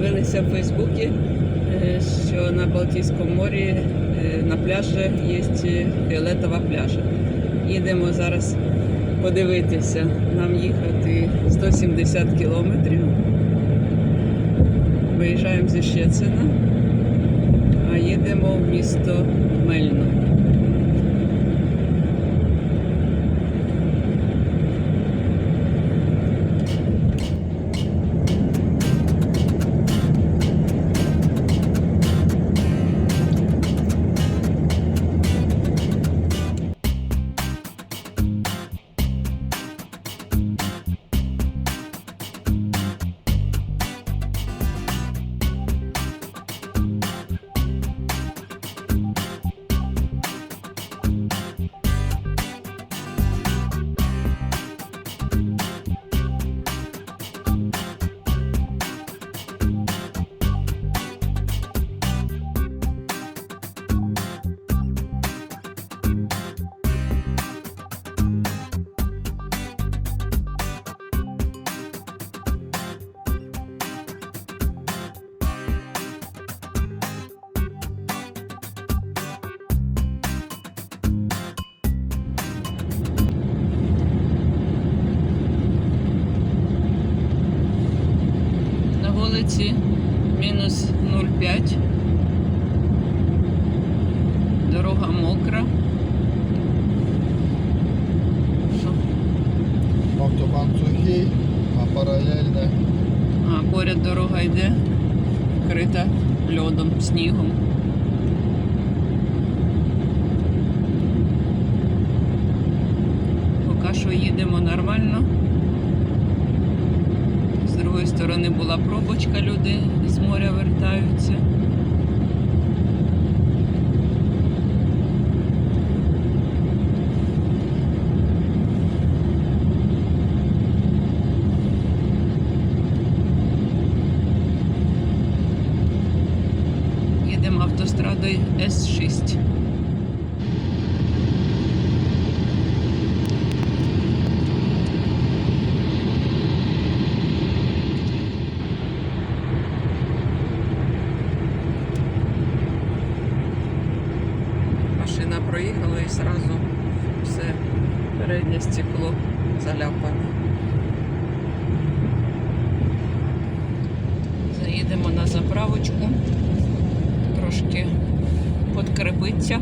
Дивилися в Фейсбуці, е, що на Балтійському морі е, на пляжі є фіолетова пляжа. Їдемо зараз подивитися. Нам їхати 170 кілометрів. Виїжджаємо зі Щецина, а їдемо в місто Мельно. Вулиці мінус 0,5. Дорога мокра. Автобан сухий, а паралельно А поряд дорога йде, вкрита льодом, снігом. Поки що їдемо нормально. З другої сторони була пробочка, люди з моря вертаються. Їдемо автострадою С6. Машина проїхала і одразу все переднє стекло заляпане. Заїдемо на заправочку, трошки подкрепиться.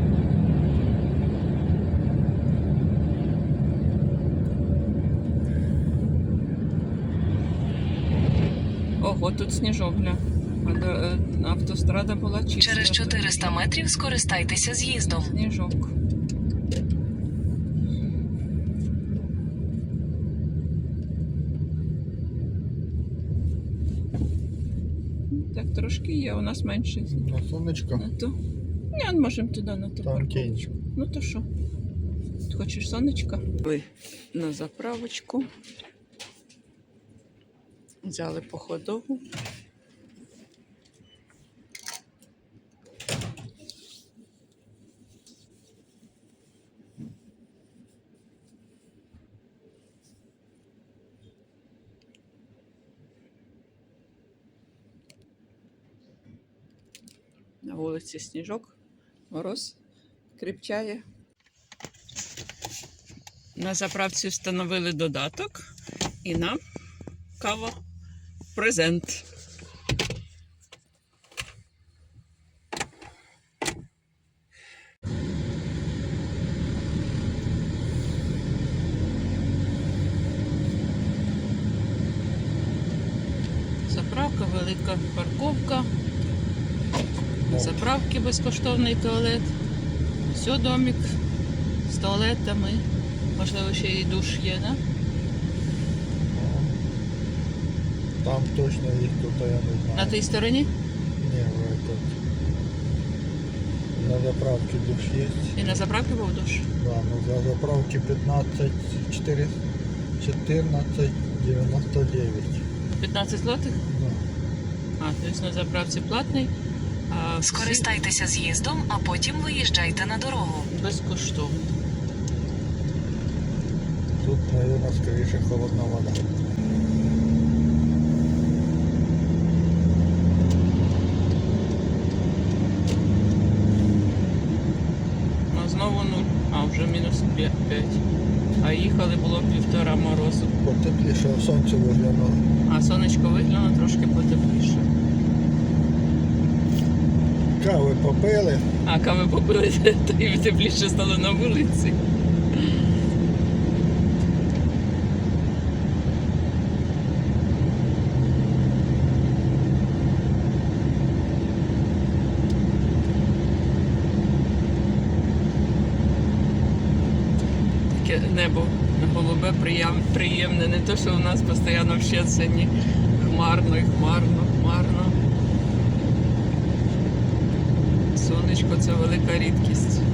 Ого, тут сніжок, гля. А до- е, Автострада була чиста. Через 400 метрів скористайтеся з'їздом. Сніжок. Так, трошки є, у нас менше. на сонечко, Ну то. Ні, можемо туди на ту там тінечко. Ну то що? Хочеш сонечка? Ви на заправочку. Взяли по вулиці сніжок, мороз кріпчає. На заправці встановили додаток і нам кава презент. Заправки безкоштовний туалет. Все, домик з туалетами. Можливо, ще і душ є, да? Там точно їх тут, я не знаю. На тій стороні? Ні, этот. На заправке душ є. І на заправці був душ. Да, ну за заправки 15 4 14 99. 15 злотих? Да. А, тобто на заправці платний, Скористайтеся з'їздом, а потім виїжджайте на дорогу. Безкоштовно. Тут, мабуть, скоріше холодна вода. А знову нуль, а вже мінус 5. А їхали було півтора морозу. Потепліше сонце. Кави попили, А кави попили, то і тепліше стало на вулиці. Таке небо голубе приєм- приємне, не то, що у нас постійно в Щецині хмарно і хмарно. Сонечко це велика рідкість.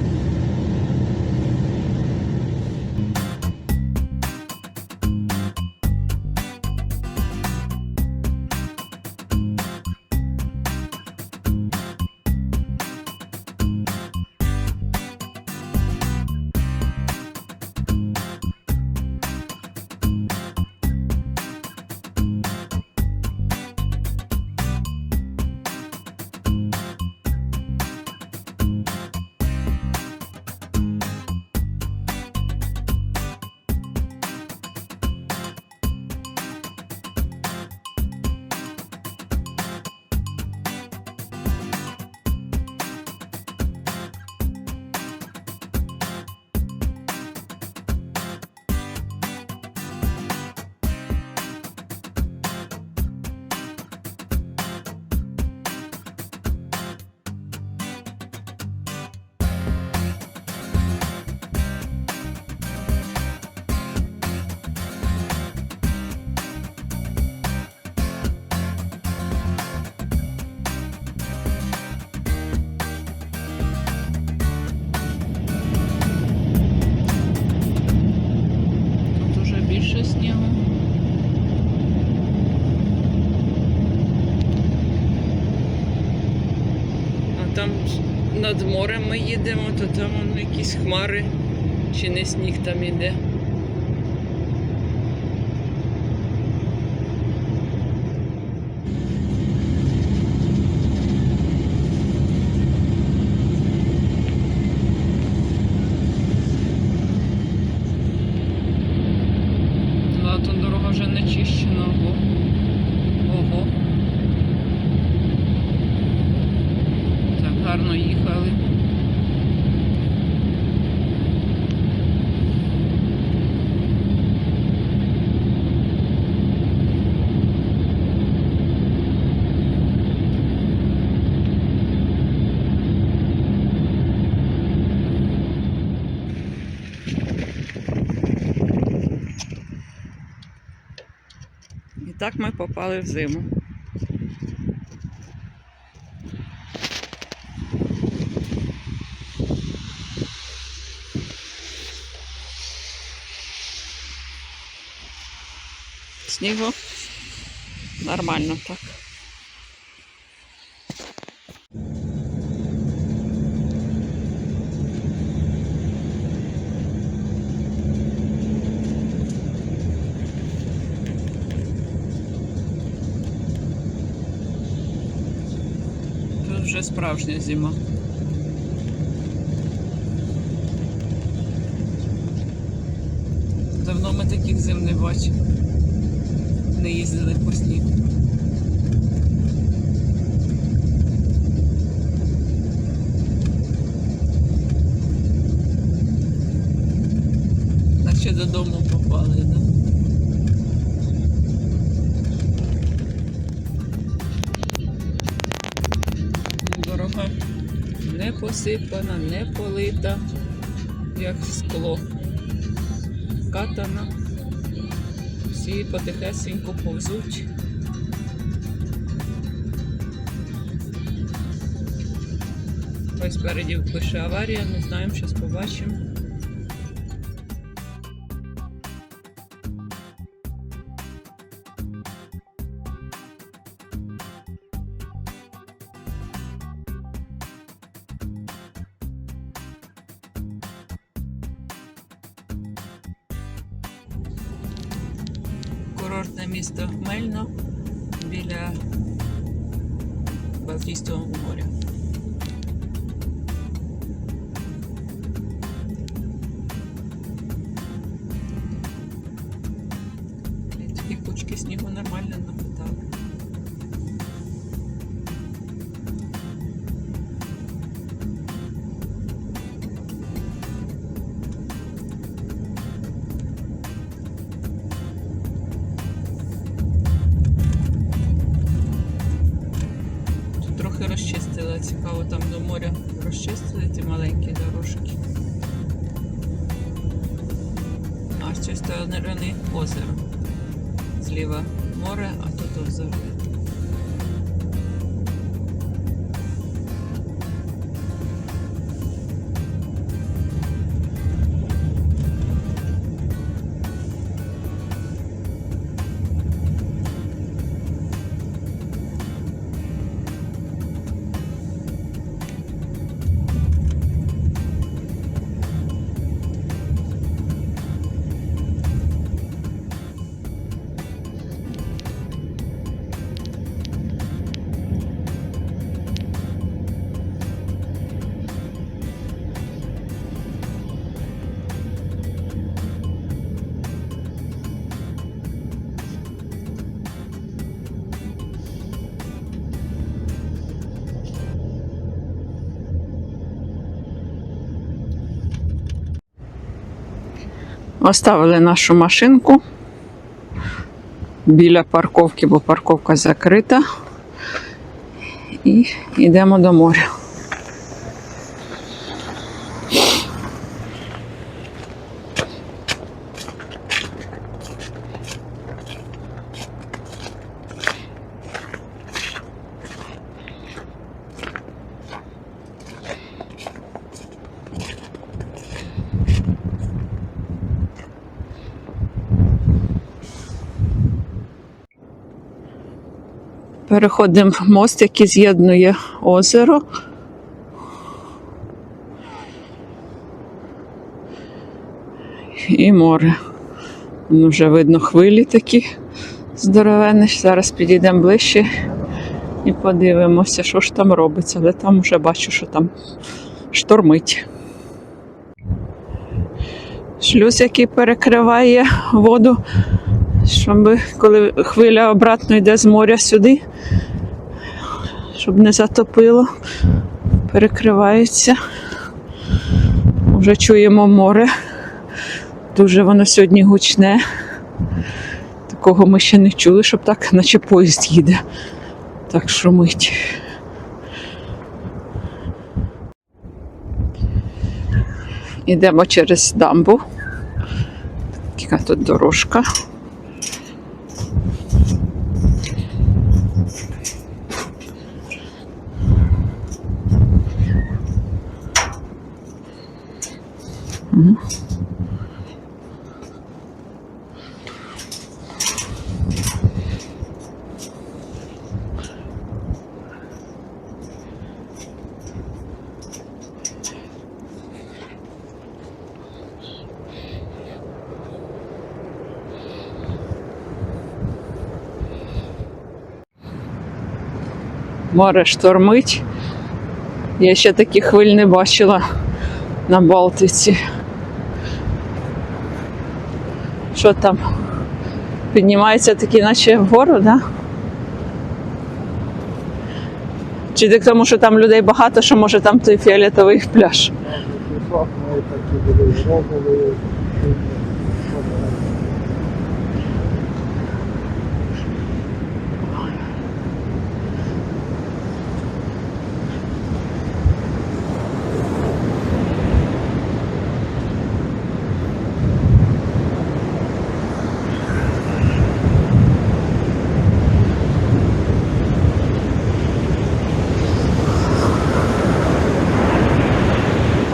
Над морем ми їдемо, то там якісь хмари, чи не сніг там іде. Ну, а тут дорога вже не чищена. Ого. Ого. Так гарно їхали. І так ми попали в зиму. Снігу нормально так. Тут вже справжня зима. Давно ми таких зим не бачили. Не їздили по снігу. Наче додому попали, так? Да? Посипана, не полита, як скло. Катана. Всі потихесенько повзуть. Ось спереді пише аварія, не знаємо, зараз побачимо. Курортне місто Хмельно біля Балтійського моря. З цієї сторони озеро. Зліва море, а тут озеро. Оставили нашу машинку біля парковки, бо парковка закрита. І йдемо до моря. Переходимо в мост, який з'єднує озеро. І море. Воно вже видно хвилі такі здоровенні. Зараз підійдемо ближче і подивимося, що ж там робиться. Але там вже бачу, що там штормить. Шлюз, який перекриває воду щоб коли хвиля обратно йде з моря сюди, щоб не затопило, перекривається. Вже чуємо море. Дуже воно сьогодні гучне. Такого ми ще не чули, щоб так, наче поїзд їде. Так шумить. Йдемо через дамбу. Така тут дорожка. Море штормить. Я ще таких хвиль не бачила на Балтиці. Що там? Піднімається такі, наче вгору, да? Чи ти к тому, що там людей багато, що може там той фіолетовий пляж?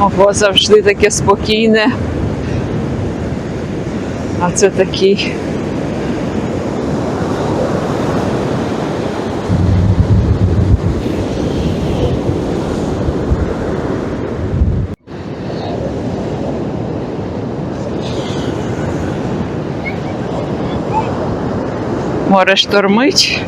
Ого, завжди таке спокійне. А це такий. Море штормить.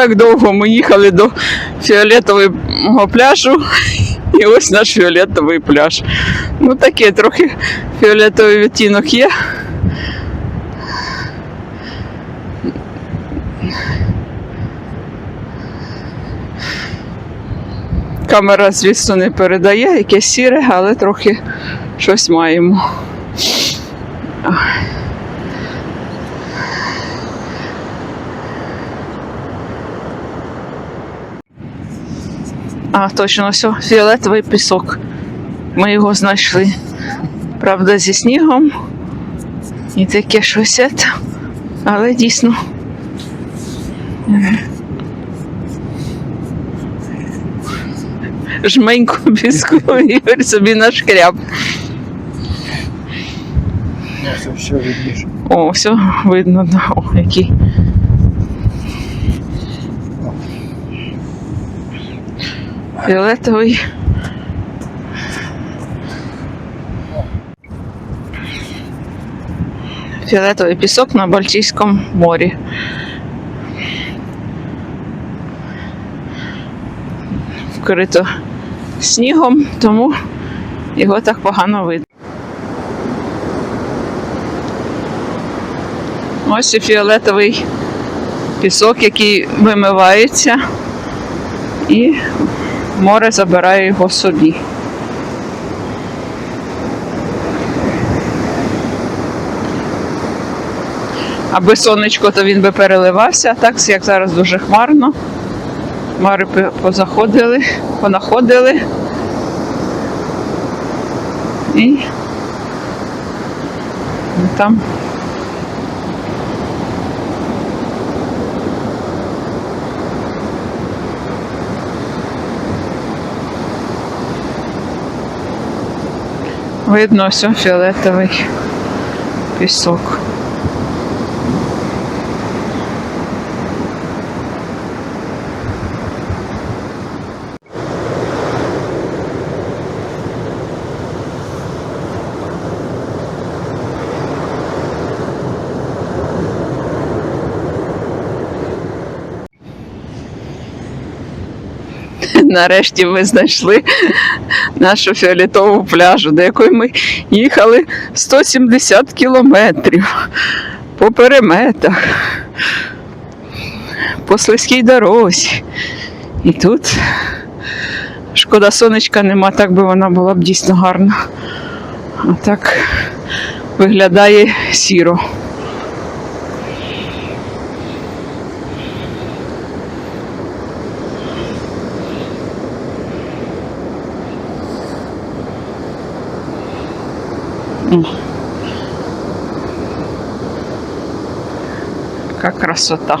Так довго ми їхали до фіолетового пляжу, і ось наш фіолетовий пляж. Ну таке трохи фіолетовий відтінок є. Камера, звісно, не передає, яке сіре, але трохи щось маємо. А, точно, все, фіолетовий пісок. Ми його знайшли. Правда, зі снігом. І таке щось. Але дійсно. Жменьку піску Ігор собі нашкряб. О, все видно. О, який. Фіолетовий. Фіолетовий пісок на Балтійському морі. Вкрито снігом, тому його так погано видно. Ось і фіолетовий пісок, який вимивається, і море забирає його собі. Аби сонечко, то він би переливався, так як зараз дуже хмарно. Хмари позаходили, понаходили. І там Видно все фіолетовий пісок. Нарешті ми знайшли нашу фіолетову пляжу, до якої ми їхали 170 кілометрів по переметах, по слизькій дорозі. І тут шкода сонечка нема, так би вона була б дійсно гарна. А так виглядає сіро. Какая красота.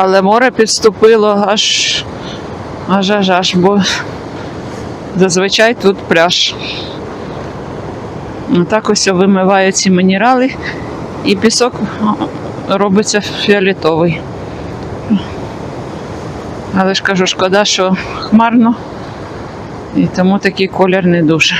Але море підступило аж аж аж аж, бо зазвичай тут пляж. Ну, Так ось вимивають ці мінерали, і пісок робиться фіолетовий. Але ж кажу, шкода, що хмарно, і тому такий колір не дуже.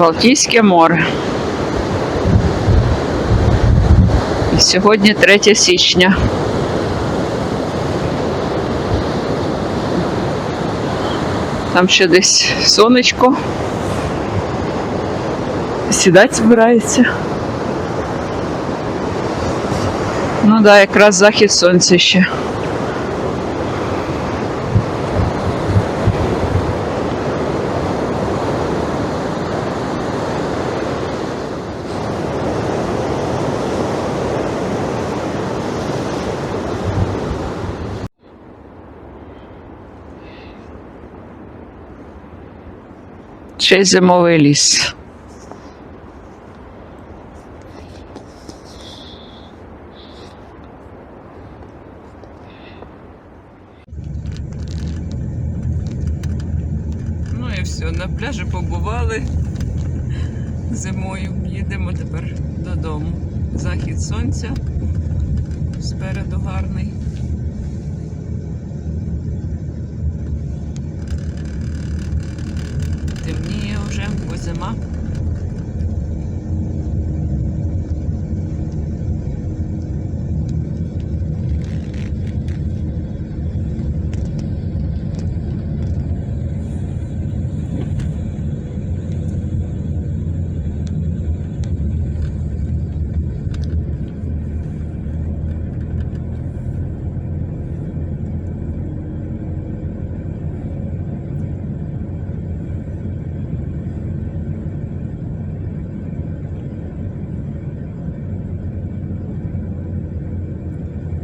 Балтійське море. І сьогодні 3 січня. Там ще десь сонечко. Сідати збирається. Ну так, да, якраз захід сонця ще. Ще зимовий ліс. Ну і все, на пляжі побували зимою. Їдемо тепер додому. Захід сонця спереду гарний. Темніє вже, бо зима.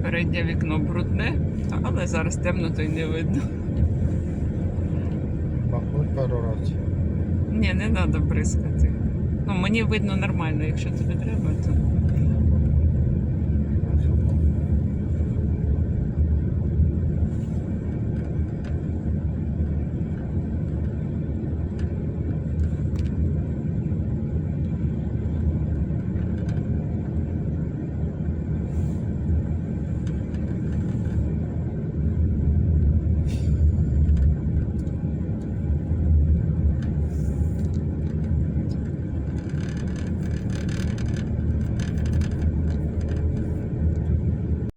Переднє вікно брудне, але зараз темно, то й не видно. Махнуть пару разів. Ні, не треба бризкати. Ну, мені видно нормально, якщо тобі треба, то.